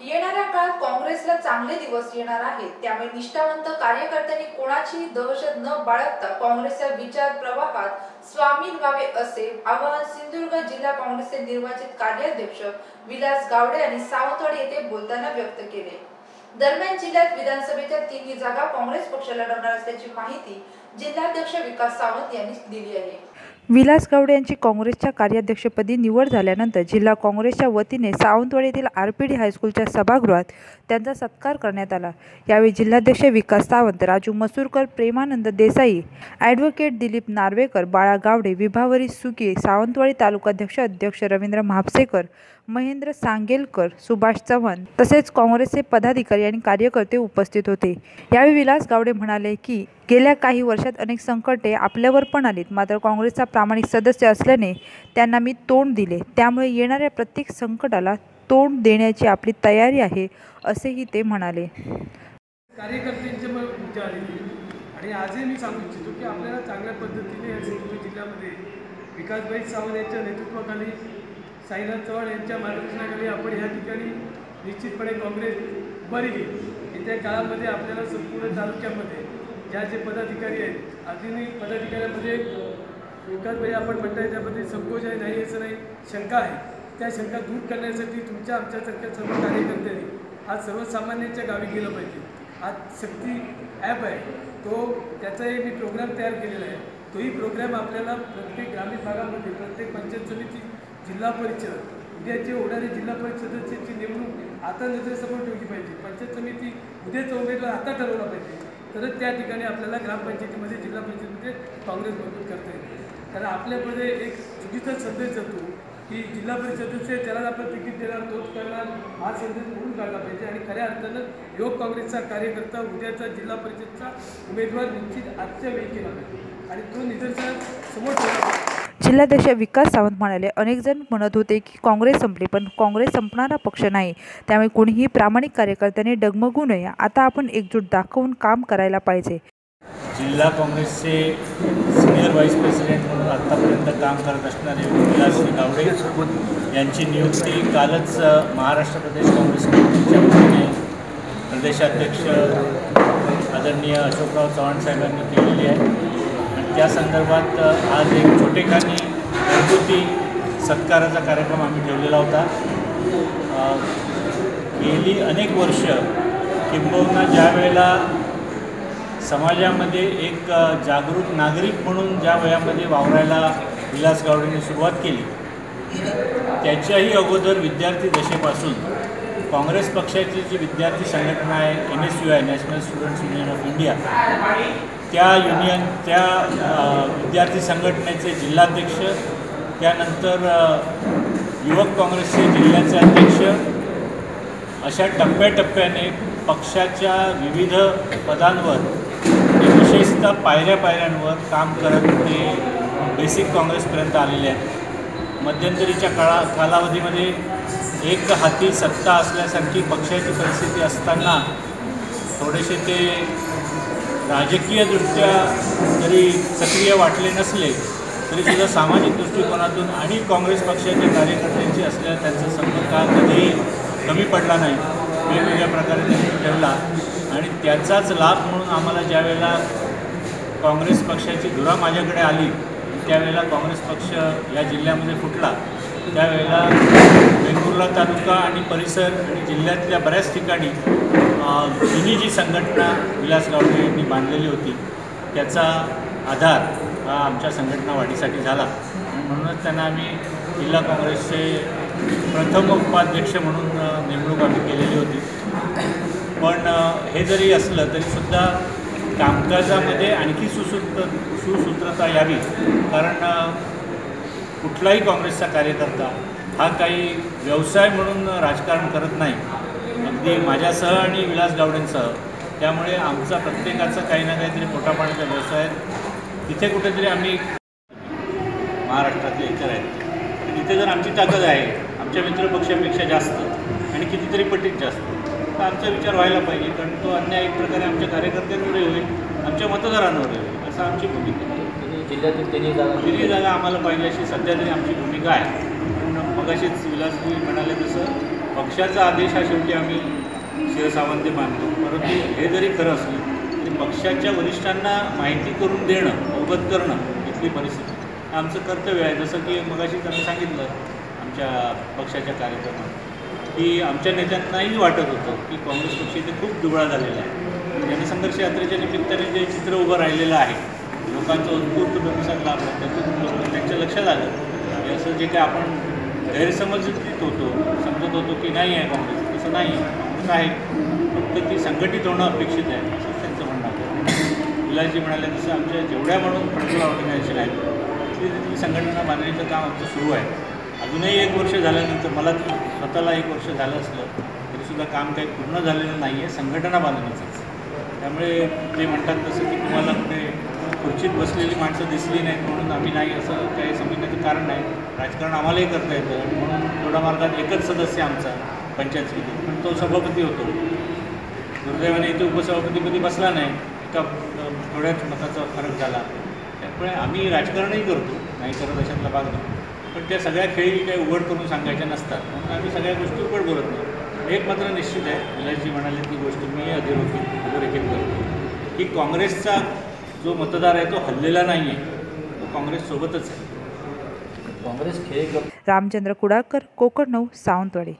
येणाऱ्या काळात काँग्रेसला चांगले दिवस येणार आहेत. त्यामुळे निष्ठावंत कार्यकर्त्यांनी कोणाचीही दहशत न बाळगता काँग्रेसच्या विचार प्रवाहात स्वामी व्हावे असे आवाहन सिंधुदुर्ग जिल्हा काँग्रेसचे निर्वाचित कार्याध्यक्ष विलास गावडे यांनी सावंतवाडी येथे बोलताना व्यक्त केले. दरम्यान जिल्ह्यात विधानसभेच्या तिन्ही जागा काँग्रेस पक्ष लढवणार असल्याची माहिती जिल्हाध्यक्ष विकास सावंत यांनी दिली आहे. विलास गावडे यांची काँग्रेसच्या कार्याध्यक्षपदी निवड झाल्यानंतर जिल्हा काँग्रेसच्या वतीने सावंतवाडी येथील आर पी डी हायस्कूलच्या सभागृहात त्यांचा सत्कार करण्यात आला. यावेळी जिल्हाध्यक्ष विकास सावंत राजू मसूरकर प्रेमानंद देसाई ॲडव्होकेट दिलीप नार्वेकर बाळा गावडे विभावरी सुके सावंतवाडी तालुकाध्यक्ष अध्यक्ष रवींद्र म्हापसेकर महेंद्र सांगेलकर सुभाष चव्हाण तसेच काँग्रेसचे पदाधिकारी आणि कार्यकर्ते उपस्थित होते. यावेळी विलास गावडे म्हणाले की गेल्या काही वर्षात अनेक संकटे आपल्यावर पण आलीत. मात्र काँग्रेसचा प्रामाणिक सदस्य असल्याने त्यांना मी तोंड दिले. त्यामुळे येणाऱ्या प्रत्येक संकटाला तोंड देण्याची आपली तयारी आहे असेही ते म्हणाले. कार्यकर्त्यांचे विचार आणि आजही मी सांगू इच्छितो की आपल्याला चांगल्या पद्धतीने या सिंधुदुर्ग जिल्ह्यामध्ये विकासभाई सावंत यांच्या नेतृत्वाखाली साईनाथ चव्हाण यांच्या मार्गदर्शनाखाली आपण ह्या ठिकाणी निश्चितपणे काँग्रेस उभारी घेईल. येत्या काळामध्ये आपल्याला संपूर्ण तालुक्यामध्ये ज्या जे पदाधिकारी आहेत अजूनही पदाधिकाऱ्यांमध्ये विकासभाई आपण म्हणताय त्यामध्ये संकोच आहे नाही असं नाही शंका आहे. त्या शंका दूर करण्यासाठी तुमच्या आमच्यासारख्या सर्व कार्यकर्त्यांनी आज सर्वसामान्यांच्या गावी गेलं पाहिजे. आज शक्ती ॲप आहे. तो त्याचाही मी प्रोग्राम तयार केलेला आहे. तोही प्रोग्राम आपल्याला प्रत्येक ग्रामीण भागामध्ये प्रत्येक पंचायत समिती जिल्हा परिषद. उद्याचे होणारे जिल्हा परिषदेची नेमणूक आता नजरेसमोर ठेवली पाहिजे. पंचायत समिती उद्याचा उमेदवार आता ठरवला पाहिजे. तरच त्या ठिकाणी आपल्याला ग्रामपंचायतीमध्ये जिल्हा परिषदेमध्ये काँग्रेस मजबूत करता येईल. कारण आपल्यामध्ये एक चुकीचा संदेश जातो की जिल्हा परिषद त्याला आपण तिकीट देणार तोच करणार हा संदेश म्हणून काढला पाहिजे. आणि खऱ्या अर्थानं योग काँग्रेसचा कार्यकर्ता उद्याचा जिल्हा परिषदचा उमेदवार निश्चित आजच्या वेळी केला पाहिजे आणि तो निदर्शनात समोर ठेवला पाहिजे. जिल्हाध्यक्ष विकास सावंत म्हणाले अनेक जण म्हणत होते की काँग्रेस संपली पण काँग्रेस संपणारा पक्ष नाही. त्यामुळे कोणीही प्रामाणिक कार्यकर्त्यांनी डगमगू नये. आता आपण एकजूट दाखवून काम करायला पाहिजे. जिल्हा काँग्रेसचे सिनियर व्हाईस प्रेसिडेंट म्हणून आत्तापर्यंत काम करत असणारे विलास गावडे यांची नियुक्ती कालच महाराष्ट्र प्रदेश काँग्रेस कमिटीच्या वतीने प्रदेशाध्यक्ष आदरणीय अशोकराव चव्हाण साहेबांनी केलेली आहे. त्या संदर्भात आज एक छोटेखानी घरगुती सत्काराचा कार्यक्रम आम्ही ठेवलेला होता. गेली अनेक वर्ष किंबहुना ज्या वेळेला समाजामध्ये एक जागरूक नागरिक म्हणून ज्या वयामध्ये वावरायला विलास गावडेंनी सुरुवात केली त्याच्याही अगोदर विद्यार्थी दशेपासून काँग्रेस पक्षाची जी विद्यार्थी संघटना आहे N S U I National Students Union of India त्या युनियन त्या विद्यार्थी संघटनेचे जिल्हाध्यक्ष त्यानंतर युवक काँग्रेसचे जिल्ह्याचे अध्यक्ष अशा टप्प्याटप्प्याने पक्षाच्या विविध पदांवर विशेषतः पायऱ्या पायऱ्यांवर काम करत ते बेसिक काँग्रेसपर्यंत आलेले आहेत. मध्यंतरीच्या काळा कालावधीमध्ये एक हाती सत्ता असल्यासारखी पक्षाची परिस्थिती असताना थोडेसे ते राजकीयदृष्ट्या जरी सक्रिय वाटले नसले तरी सुद्धा सामाजिक दृष्टिकोनातून आणि काँग्रेस पक्षाच्या कार्यकर्त्यांशी असलेला त्यांचा संपर्क हा कधीही कमी पडला नाही. वेगवेगळ्या प्रकारे त्यांनी ठेवला. आणि त्याचाच लाभ म्हणून आम्हाला ज्या वेळेला काँग्रेस पक्षाची धुरा माझ्याकडे आली त्यावेळेला काँग्रेस पक्ष या जिल्ह्यामध्ये फुटला. त्यावेळेला वेंगुर्ला तालुका आणि परिसर आणि जिल्ह्यातल्या बऱ्याच ठिकाणी जुनी जी संघटना विलास गावडे यांनी बांधलेली होती त्याचा आधार हा आमच्या संघटना वाढीसाठी झाला. आणि म्हणूनच त्यांना आम्ही जिल्हा काँग्रेसचे प्रथम उपाध्यक्ष म्हणून नेमणूक आम्ही केलेली होती. पण हे जरी असलं तरीसुद्धा कामकाजामध्ये आणखी सुसूत्र सुसूत्रता यावी. कारण कुठलाही काँग्रेसचा कार्यकर्ता हा काही व्यवसाय म्हणून राजकारण करत नाही. अगदी माझ्यासह आणि विलास गावडेंसह. त्यामुळे आमचा प्रत्येकाचा काही ना काहीतरी पोटापाण्याचा व्यवसाय आहे. तिथे कुठेतरी आम्ही महाराष्ट्रातले इतर आहेत. तर तिथे जर आमची ताकद आहे आमच्या मित्रपक्षापेक्षा जास्त आणि कितीतरी पटीत जास्त तर आमचा विचार व्हायला पाहिजे. कारण तो अन्याय एक प्रकारे आमच्या कार्यकर्त्यांवरही होईल आमच्या मतदारांवरही होईल असं आमची भूमिका जिल्ह्यातील तिन्ही जागा तिन्ही जागा आम्हाला पाहिजे अशी. सध्या तरी आमची भूमिका आहे. पण मगाशीच विलासजी म्हणाले तसं पक्षाचा आदेश हा शेवटी आम्ही शिरसावंती मानतो. परंतु हे जरी खरं असलं तरी पक्षाच्या वरिष्ठांना माहिती करून देणं अवगत करणं इथली परिस्थिती. आमचं कर्तव्य आहे. जसं की मगाशीच आम्ही सांगितलं आमच्या पक्षाच्या कार्यक्रमात की आमच्या नेत्यांनाही वाटत होतं की काँग्रेस पक्ष इथे खूप दुबळा झालेला आहे. जनसंघर्ष यात्रेच्या निमित्ताने जे चित्र उभं राहिलेलं आहे लोकांचा उत्स्फूर्त प्रतिसाद लाभला. त्यातून लोक त्यांच्या लक्षात आलं की असं जे काय आपण गैरसमजित होतो समजत होतो की नाही आहे काँग्रेस तसं नाही आहे. काँग्रेस आहे. फक्त ती संघटित होणं अपेक्षित आहे असंच त्यांचं म्हणणं होतं मुलाजी म्हणाले तसं आमच्या जेवढ्या म्हणून पर्टिक्युलर ऑर्गनायझेशन आहेत ती तिथली संघटना बांधण्याचं काम आमचं सुरू आहे. अजूनही एक वर्ष झाल्यानंतर मला स्वतःला एक वर्ष झालं असलं तरीसुद्धा काम काही पूर्ण झालेलं नाही आहे संघटना बांधण्याचंच त्यामुळे ते म्हणतात तसं की तुम्हाला कुठे खुर्चीत बसलेली माणसं दिसली नाहीत म्हणून आम्ही नाही असं काही समजण्याचं कारण नाही. राजकारण आम्हालाही करता येतं आणि म्हणून थोडा मार्गात एकच सदस्य आमचा पंचायत समितीत पण तो सभापती होतो. दुर्दैवाने इथे उपसभापतीपदी बसला नाही. एका थोड्याच मताचा फरक झाला. त्यामुळे आम्ही राजकारणही करतो. नाही करत अशातला भाग नाही. पण त्या सगळ्या खेळी काही उघड करून सांगायच्या नसतात. म्हणून आम्ही सगळ्या गोष्टी उघड बोलत नाही. एक मात्र निश्चित आहे. विलासजी म्हणाले ती गोष्ट मी अधोरेखित अधोरेखित करतो. की काँग्रेसचा जो मतदार आहे तो हल्लेला नाही आहे तो काँग्रेससोबतच आहे. काँग्रेस खेळ रामचंद्र कुडाळकर कोकण नऊ सावंतवाडी.